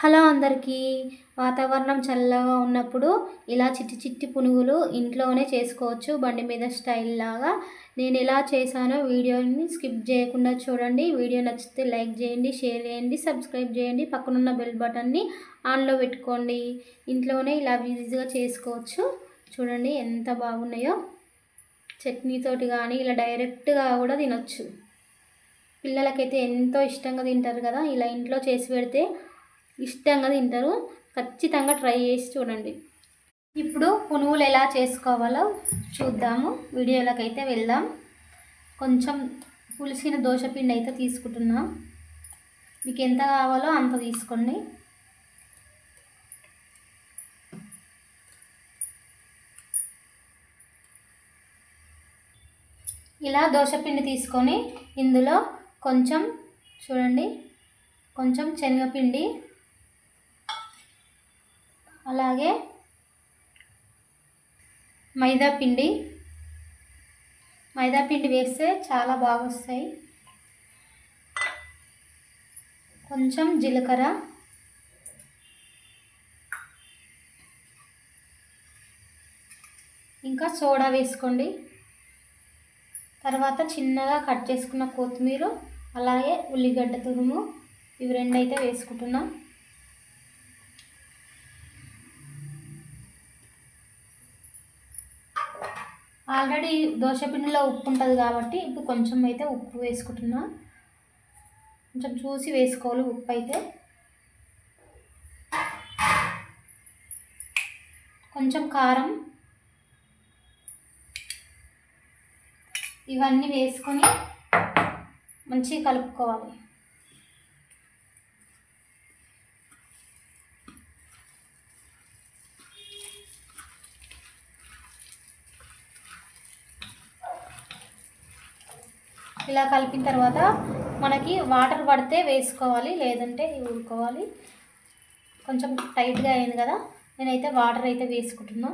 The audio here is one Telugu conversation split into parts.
హలో అందరికీ. వాతావరణం చల్లగా ఉన్నప్పుడు ఇలా చిట్టి చిట్టి పునుగులు ఇంట్లోనే చేసుకోవచ్చు బండి మీద స్టైల్ లాగా. నేను ఎలా చేశానో వీడియోని స్కిప్ చేయకుండా చూడండి. వీడియో నచ్చితే లైక్ చేయండి షేర్ చేయండి సబ్స్క్రైబ్ చేయండి పక్కనున్న బెల్ బటన్ని ఆన్లో పెట్టుకోండి. ఇంట్లోనే ఇలా ఈజీగా చేసుకోవచ్చు. చూడండి ఎంత బాగున్నాయో. చట్నీతోటి కానీ ఇలా డైరెక్ట్గా కూడా తినొచ్చు. పిల్లలకైతే ఎంతో ఇష్టంగా తింటారు కదా ఇలా ఇంట్లో చేసి పెడితే ఇష్టంగా తింటారు. ఖచ్చితంగా ట్రై చేసి చూడండి. ఇప్పుడు పునుగులు ఎలా చేసుకోవాలో చూద్దాము. వీడియోలోకి అయితే వెళ్దాం. కొంచెం పులిసిన దోశపిండి అయితే తీసుకుంటున్నాం. మీకు ఎంత కావాలో అంత తీసుకోండి. ఇలా దోశపిండి తీసుకొని ఇందులో కొంచెం చూడండి. కొంచెం శనగపిండి అలాగే మైదా పిండి. మైదా పిండి వేస్తే చాలా బాగా వస్తాయి కొంచెం జీలకర్ర. ఇంకా సోడా వేసుకోండి. తర్వాత చిన్నగా కట్ చేసుకున్న కొత్తిమీర అలాగే ఉల్లిగడ్డ తురుము ఇవి రెండైతే వేసుకుంటున్నాం. ఆల్రెడీ దోశపిండిలో ఉప్పు ఉంటుంది కాబట్టి ఇప్పుడు కొంచెం అయితే ఉప్పు వేసుకుంటున్నా. కొంచెం చూసి వేసుకోవాలి ఉప్పు అయితే. కొంచెం కారం. ఇవన్నీ వేసుకొని మంచిగా కలుపుకోవాలి. ఇలా కలిపిన తర్వాత మనకి వాటర్ పడితే వేసుకోవాలి లేదంటే ఊరుకోవాలి. కొంచెం టైట్గా అయింది కదా నేనైతే వాటర్ అయితే వేసుకుంటున్నా.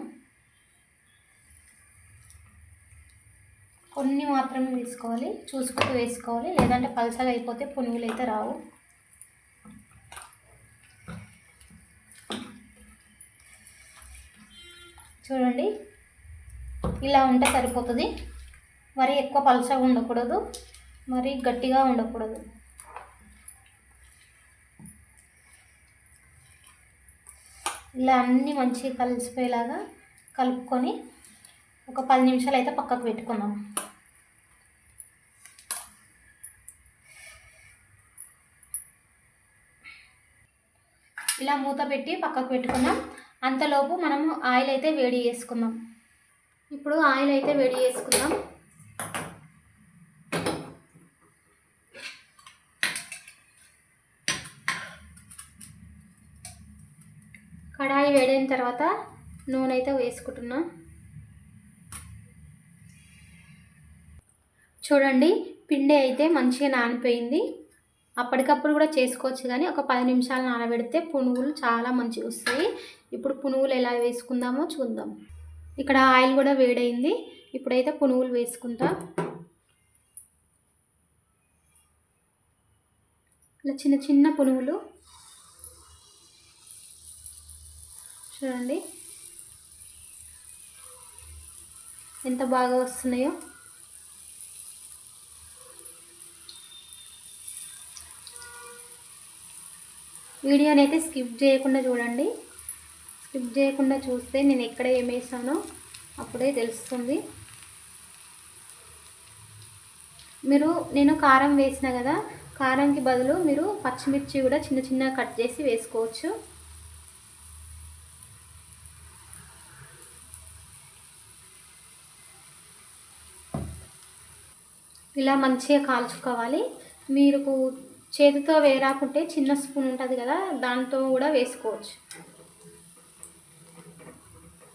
కొన్ని మాత్రమే వేసుకోవాలి చూసుకుంటూ వేసుకోవాలి లేదంటే పలసగా అయిపోతే పునుగులు అయితే రావు. చూడండి ఇలా ఉంటే సరిపోతుంది. మరి ఎక్కువ పలుచగా ఉండకూడదు మరి గట్టిగా ఉండకూడదు. ఇలా అన్నీ మంచిగా కలిసిపోయేలాగా కలుపుకొని ఒక పది నిమిషాలు అయితే పక్కకు పెట్టుకుందాం. ఇలా మూత పెట్టి పక్కకు పెట్టుకున్నాం అంతలోపు మనము ఆయిల్ అయితే వేడి చేసుకుందాం. ఇప్పుడు ఆయిల్ అయితే వేడి చేసుకుందాం. కడాయి వేడైన తర్వాత నూనె అయితే వేసుకుంటున్నా. చూడండి పిండి అయితే మంచిగా నానిపోయింది. అప్పటికప్పుడు కూడా చేసుకోవచ్చు కానీ ఒక పది నిమిషాలు నానబెడితే పునుగులు చాలా మంచిగా వస్తాయి. ఇప్పుడు పునుగులు ఎలా వేసుకుందామో చూద్దాం. ఇక్కడ ఆయిల్ కూడా వేడైంది. ఇప్పుడైతే పునుగులు వేసుకుంటా. ఇలా చిన్న చిన్న పునుగులు చూడండి. ఎంత బాగా వస్తున్నాయో. వీడియోని అయితే స్కిప్ చేయకుండా చూడండి. స్కిప్ చేయకుండా చూస్తే నేను ఎక్కడ ఏం వేసానో అప్పుడే తెలుస్తుంది. మీరు నేను కారం వేసిన కదా కారంకి బదులు మీరు పచ్చిమిర్చి కూడా చిన్న చిన్నగా కట్ చేసి వేసుకోవచ్చు. ఇలా మంచిగా కాల్చుకోవాలి. మీరు చేతితో వేరాకుంటే చిన్న స్పూన్ ఉంటుంది కదా దాంతో కూడా వేసుకోవచ్చు.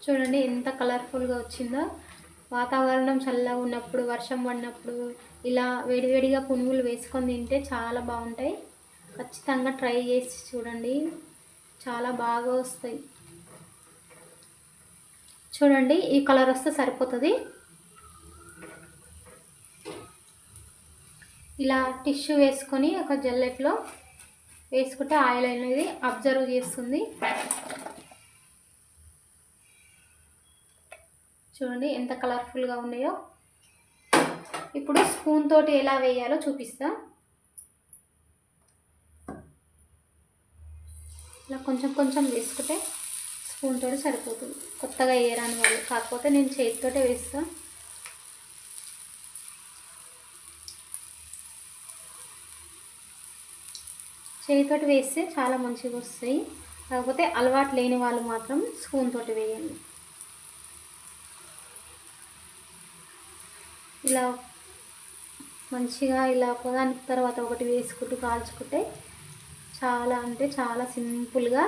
చూడండి ఎంత కలర్ఫుల్గా వచ్చిందో. వాతావరణం చల్లగా ఉన్నప్పుడు వర్షం పడినప్పుడు ఇలా వేడివేడిగా పునుగులు వేసుకొని తింటే చాలా బాగుంటాయి. ఖచ్చితంగా ట్రై చేసి చూడండి. చాలా బాగా వస్తాయి. చూడండి ఈ కలర్ వస్తే సరిపోతుంది. ఇలా టిష్యూ వేసుకొని ఒక జల్లెట్లో వేసుకుంటే ఆయిల్ అనేది అబ్జర్వ్ చేస్తుంది. చూడండి ఎంత కలర్ఫుల్గా ఉన్నాయో. ఇప్పుడు స్పూన్ తోటి ఎలా వేయాలో చూపిస్తా. ఇలా కొంచెం కొంచెం వేసుకుంటే స్పూన్ తోటి సరిపోతుంది. కొత్తగా వేయరాని వాళ్ళు. కాకపోతే నేను చేతితోటే వేస్తాను చేతితోటి వేస్తే చాలా మంచిగా వస్తాయి. కాకపోతే అలవాటు లేని వాళ్ళు మాత్రం స్పూన్ తోటి వేయండి. ఇలా మంచిగా ఇలా ఒకదాని తర్వాత ఒకటి వేసుకుంటూ కాల్చుకుంటే చాలా అంటే చాలా సింపుల్గా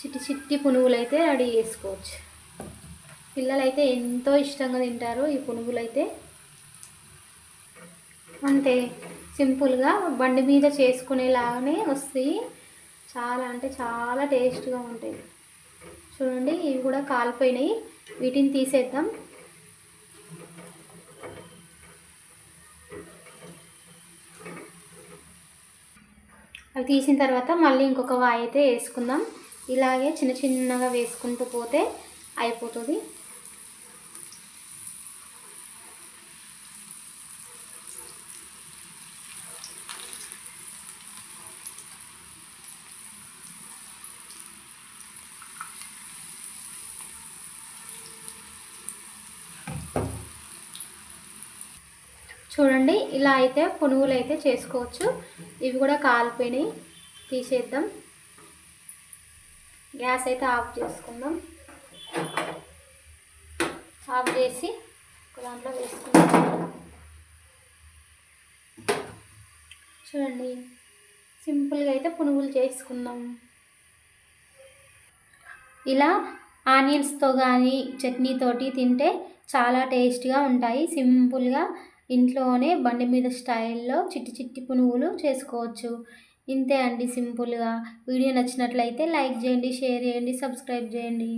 చిట్టి చిట్టి పునుగులు అయితే రెడీ చేసుకోవచ్చు. పిల్లలైతే ఎంతో ఇష్టంగా తింటారు ఈ పునుగులు అయితే అంతే. సింపుల్గా బండి మీద చేసుకునేలాగానే వస్తాయి. చాలా అంటే చాలా టేస్ట్గా ఉంటాయి. చూడండి ఇవి కూడా కాలిపోయినాయి. వీటిని తీసేద్దాం. అవి తీసిన తర్వాత మళ్ళీ ఇంకొక వాయి అయితే వేసుకుందాం. ఇలాగే చిన్న చిన్నగా వేసుకుంటూ పోతే అయిపోతుంది. చూడండి ఇలా అయితే పునుగులు అయితే చేసుకోవచ్చు. ఇవి కూడా కాలిపోయినాయి. తీసేద్దాం. గ్యాస్ అయితే ఆఫ్ చేసుకుందాం. ఆఫ్ చేసి దాంట్లో వేసుకుందాం. చూడండి సింపుల్గా అయితే పునుగులు చేసుకుందాం. ఇలా ఆనియన్స్తో కానీ చట్నీతోటి తింటే చాలా టేస్ట్గా ఉంటాయి. సింపుల్గా ఇంట్లోనే బండి మీద స్టైల్లో చిట్టి చిట్టి పునుగులు చేసుకోవచ్చు. ఇంతే అండి సింపుల్గా. వీడియో నచ్చినట్లయితే లైక్ చేయండి షేర్ చేయండి సబ్స్క్రైబ్ చేయండి.